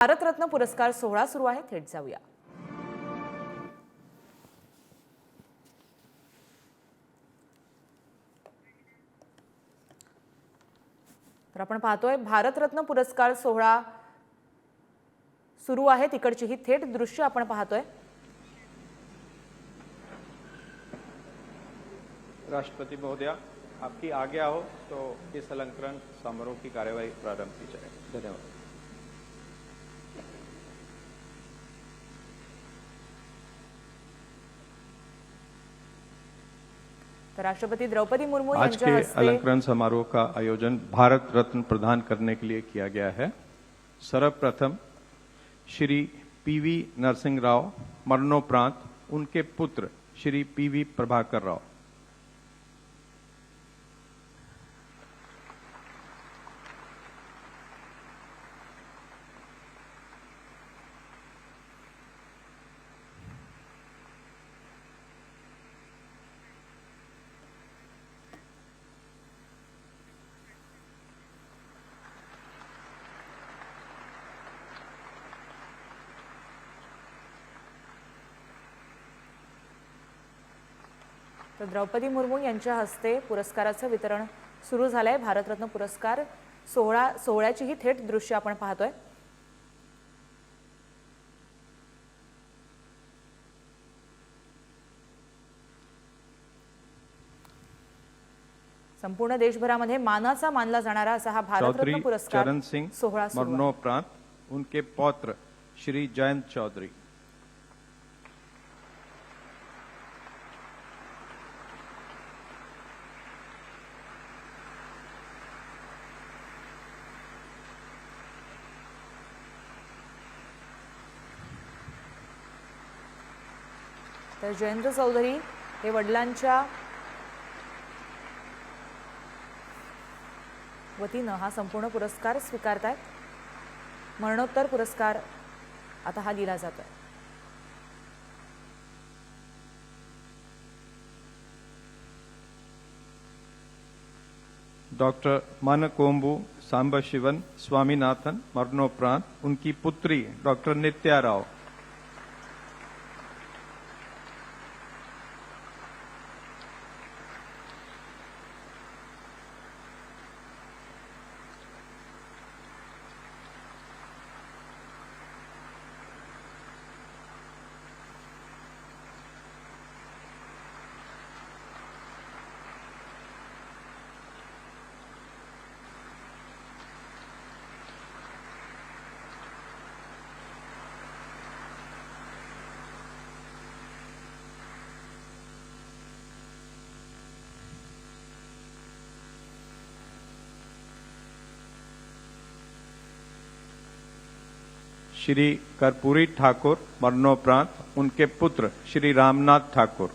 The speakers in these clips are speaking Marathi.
भारतरत्न पुरस्कार सोहळा सुरू आहे. थेट जाऊया. तर आपण पाहतोय भारतरत्न पुरस्कार सोहळा सुरू आहे. तिकडची ही थेट दृश्य आपण पाहतोय. राष्ट्रपति महोदया आपकी आज्ञा हो तो इस अलंकरण समारोह की कार्यवाही प्रारंभ की जाए. धन्यवाद. तर राष्ट्रपति द्रौपदी मुर्मू आज के अलंकरण समारोह का आयोजन भारत रत्न प्रदान करने के लिए किया गया है। सर्वप्रथम श्री पीवी नरसिंह राव मरणोपरांत उनके पुत्र श्री पीवी प्रभाकर राव। तर द्रौपदी मुर्मू यांच्या हस्ते पुरस्काराचं वितरण सुरू झालंय. भारतरत्न पुरस्कार सोहळा सोहळ्याची ही थेट दृश्य आपण पाहतोय. संपूर्ण देशभरामध्ये मानाचा मानला जाणारा असा हा भारतरत्न पुरस्कार चरण सिंह सोहळा. मरणोपरांत उनके पौत्र श्री जयंत चौधरी। तर जयेंद्र चौधरी हे वडिलांच्या वतीनं हा संपूर्ण पुरस्कार स्वीकारतायत. मरणोत्तर पुरस्कार आता हा दिला आहे डॉक्टर मानकोम्बू सांबशिवन स्वामीनाथन मरणोपरांत उनकी पुत्री डॉक्टर नित्या राव श्री कर्पूरी ठाकुर मरणोपरांत उनके पुत्र श्री रामनाथ ठाकुर।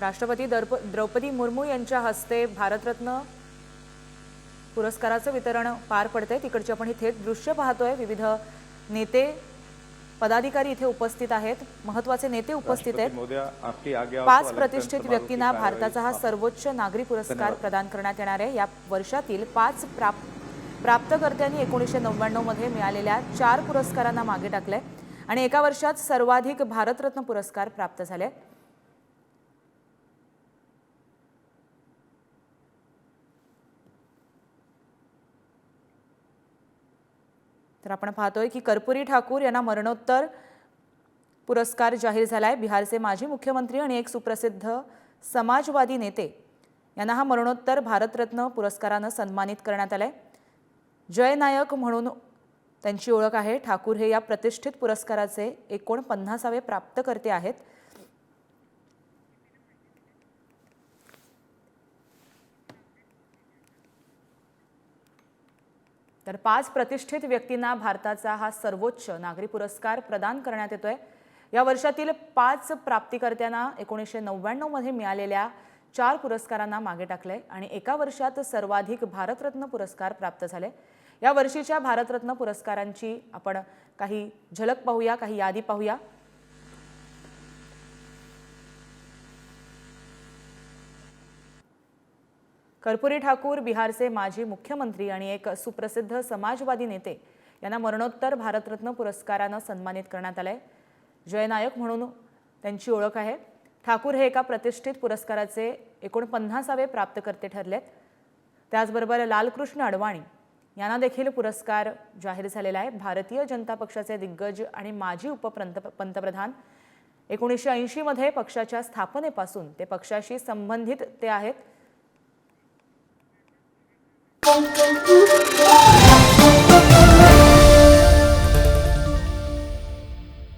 राष्ट्रपती दर्प द्रौपदी मुर्मू यांच्या हस्ते भारतरत्न पुरस्काराचं वितरण पार पडतंय. तिकडची आपण ही थेट दृश्य पाहतोय. विविध नेते पदाधिकारी इथे उपस्थित आहेत. महत्त्वाचे नेते उपस्थित आहेत. पाच प्रतिष्ठित व्यक्तींना भारताचा हा. सर्वोच्च नागरी पुरस्कार. प्रदान करण्यात येणार आहे. या वर्षातील पाच प्राप प्राप्तकर्त्यांनी एकोणीसशे नव्याण्णवमध्ये मिळालेल्या चार पुरस्कारांना मागे टाकलंय. आणि एका वर्षात सर्वाधिक भारतरत्न पुरस्कार प्राप्त झाले. तर आपण पाहतोय की कर्पुरी ठाकूर यांना मरणोत्तर पुरस्कार जाहीर झालाय. बिहारचे माजी मुख्यमंत्री आणि एक सुप्रसिद्ध समाजवादी नेते यांना हा मरणोत्तर भारतरत्न पुरस्कारानं सन्मानित करण्यात आलाय. जय नायक म्हणून त्यांची ओळख आहे. ठाकूर हे या प्रतिष्ठित पुरस्काराचे एकोणपन्नासावे प्राप्तकर्ते आहेत. तर पाच प्रतिष्ठित व्यक्तींना भारताचा हा सर्वोच्च नागरी पुरस्कार प्रदान करण्यात येतोय. या वर्षातील पाच प्राप्तिकर्त्यांना एकोणीसशे नव्याण्णवमध्ये मिळालेल्या चार पुरस्कारांना मागे टाकलंय आणि एका वर्षात सर्वाधिक भारतरत्न पुरस्कार प्राप्त झाले. या वर्षीच्या भारतरत्न पुरस्कारांची आपण काही झलक पाहूया काही यादी पाहूया. कर्पुरी ठाकूर बिहारचे माजी मुख्यमंत्री आणि एक सुप्रसिद्ध समाजवादी नेते. यांना मरणोत्तर भारतरत्न पुरस्कारानं सन्मानित करण्यात आलंय. जयनायक म्हणून त्यांची ओळख आहे. ठाकूर हे एका प्रतिष्ठित पुरस्काराचे एकोणपन्नासावे प्राप्तकर्ते ठरलेत. त्याचबरोबर लालकृष्ण अडवाणी यांना देखील पुरस्कार जाहीर झालेला आहे. भारतीय जनता पक्षाचे दिग्गज आणि माजी उपपंत पंतप्रधान एकोणीसशे ऐंशीमध्ये पक्षाच्या स्थापनेपासून ते पक्षाशी संबंधित ते आहेत. Thank.